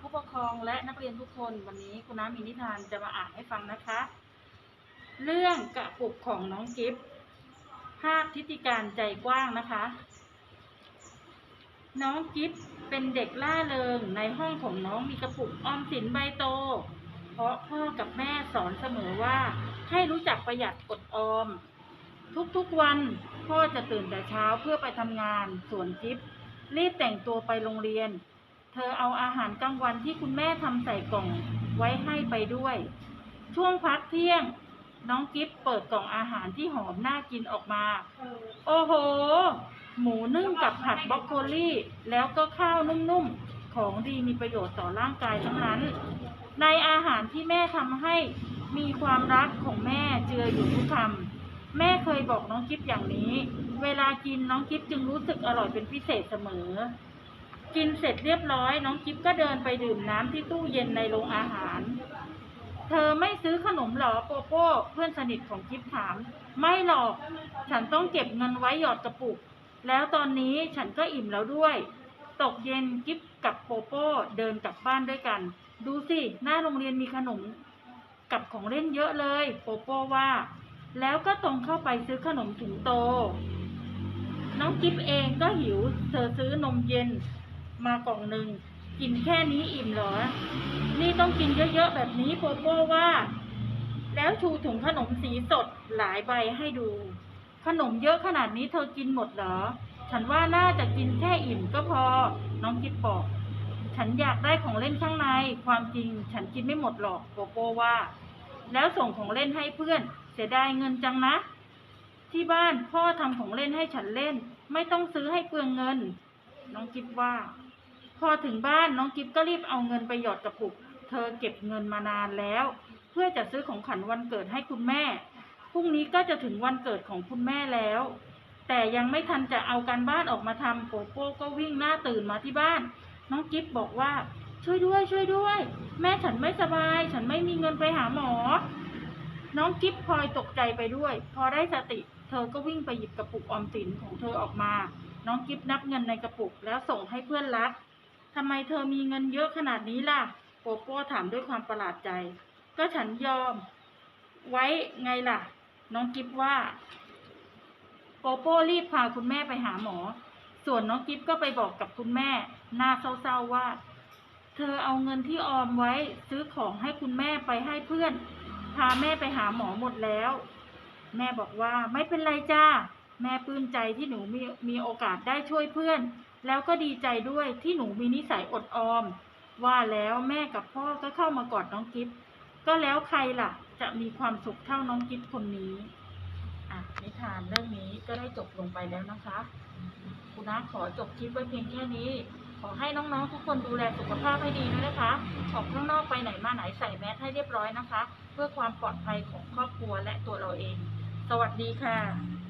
ผู้ปกครองและนักเรียนทุกคนวันนี้คุณน้ามีนิทานจะมาอ่านให้ฟังนะคะ เรื่องกระปุกของน้องกิฟต์ภาพทิติการใจกว้างนะคะ น้องกิฟต์เป็นเด็กล่าเริงในห้องของน้องมีกระปุกออมสินใบโต เพราะพ่อกับแม่สอนเสมอว่า ให้รู้จักประหยัดอดออม ทุกๆวันพ่อจะตื่นแต่เช้าเพื่อไปทำงานส่วนกิฟต์รีบแต่งตัวไปโรงเรียน เธอเอาอาหารกลางวันที่คุณแม่ทำใส่กล่องไว้ให้ไปด้วย ช่วงพักเที่ยง น้องกิฟเปิดกล่องอาหารที่หอมน่ากินออกมา โอ้โห หมูนึ่งกับผัดบรอกโคลี่ แล้วก็ข้าวนุ่มๆ ของดีมีประโยชน์ต่อร่างกายทั้งนั้น ในอาหารที่แม่ทำให้มีความรักของแม่เจืออยู่ทุกคำแม่เคยบอกน้องกิฟอย่างนี้ เวลากินน้องกิฟจึงรู้สึกอร่อยเป็นพิเศษเสมอ กินเสร็จเรียบร้อย น้องกิฟก็เดินไปดื่มน้ำที่ตู้เย็นในโรงอาหาร เธอไม่ซื้อขนมหรอโปโป้เพื่อนสนิทของกิฟถาม ไม่หรอก ฉันต้องเก็บเงินไว้หยอดกระปุก แล้วตอนนี้ฉันก็อิ่มแล้วด้วย ตกเย็นกิฟกับโปโป้เดินกลับบ้านด้วยกัน ดูสิ หน้าโรงเรียนมีขนมกับของเล่นเยอะเลย โปโป้ว่า แล้วก็ตรงเข้าไปซื้อขนมถุงโต น้องกิฟเองก็หิว เธอซื้อนมเย็น มากล่องหนึ่งกินแค่นี้อิ่มเหรอ นี่ต้องกินเยอะๆแบบนี้โปโป้ว่า แล้วชูถุงขนมสีสดหลายใบให้ดู ขนมเยอะขนาดนี้เธอกินหมดเหรอ ฉันว่าน่าจะกินแค่อิ่มก็พอ น้องกิฟบอก ฉันอยากได้ของเล่นข้างใน ความจริงฉันกินไม่หมดหรอกโปโป้ว่า แล้วส่งของเล่นให้เพื่อน เสียดายเงินจังนะ ที่บ้านพ่อทำของเล่นให้ฉันเล่น ไม่ต้องซื้อให้เปลืองเงิน น้องกิฟว่า อถึงบ้านน้องกิฟก็รีบเอาเงินไปหยอดกระปุก เธอเก็บเงินมานานแล้ว เพื่อจะซื้อของขวัญวันเกิดให้คุณแม่พรุ่งนี้ก็จะถึงวันเกิดของคุณแม่แล้ว แต่ยังไม่ทันจะเอาการบ้านออกมาทำโปโป้ก็วิ่งหน้าตื่นมาที่บ้าน น้องกิฟบอกว่า ช่วยด้วย ช่วยด้วย แม่ฉันไม่สบาย ฉันไม่มีเงินไปหาหมอ น้องกิฟพลอยตกใจไปด้วย พอได้สติ เธอก็วิ่งไปหยิบกระปุกออมสินของเธอออกมา น้องกิฟนับเงินในกระปุกแล้วส่งให้เพื่อนรัก ทำไมเธอมีเงินเยอะขนาดนี้ล่ะโปโป้ถามด้วยความประหลาดใจ ก็ฉันยอม ไว้ไงล่ะ น้องกิฟว่าโปโป้รีบพาคุณแม่ไปหาหมอ ส่วนน้องกิฟก็ไปบอกกับคุณแม่ หน้าเศร้าๆว่า เธอเอาเงินที่ออมไว้ ซื้อของให้คุณแม่ไปให้เพื่อน พาแม่ไปหาหมอหมดแล้ว แม่บอกว่าไม่เป็นไรจ้า แม่ปลื้มใจที่หนูมีมีโอกาสได้ช่วยเพื่อน แล้วก็ดีใจด้วยที่หนูมีนิสัยอดออม ว่าแล้วแม่กับพ่อก็เข้ามากอดน้องกิฟก็แล้วใครล่ะ จะมีความสุขเท่าน้องกิฟคนนี้อะนิทานเรื่องนี้ก็ได้จบลงไปแล้วนะคะคุณน้าขอจบคลิปไว้เพียงแค่นี้ ขอให้น้องๆทุกคนดูแลสุขภาพให้ดีด้วยนะคะ ออกข้างนอกไปไหนมาไหนใส่แมสให้เรียบร้อยนะคะ เพื่อความปลอดภัยของครอบครัวและตัวเราเอง สวัสดีค่ะ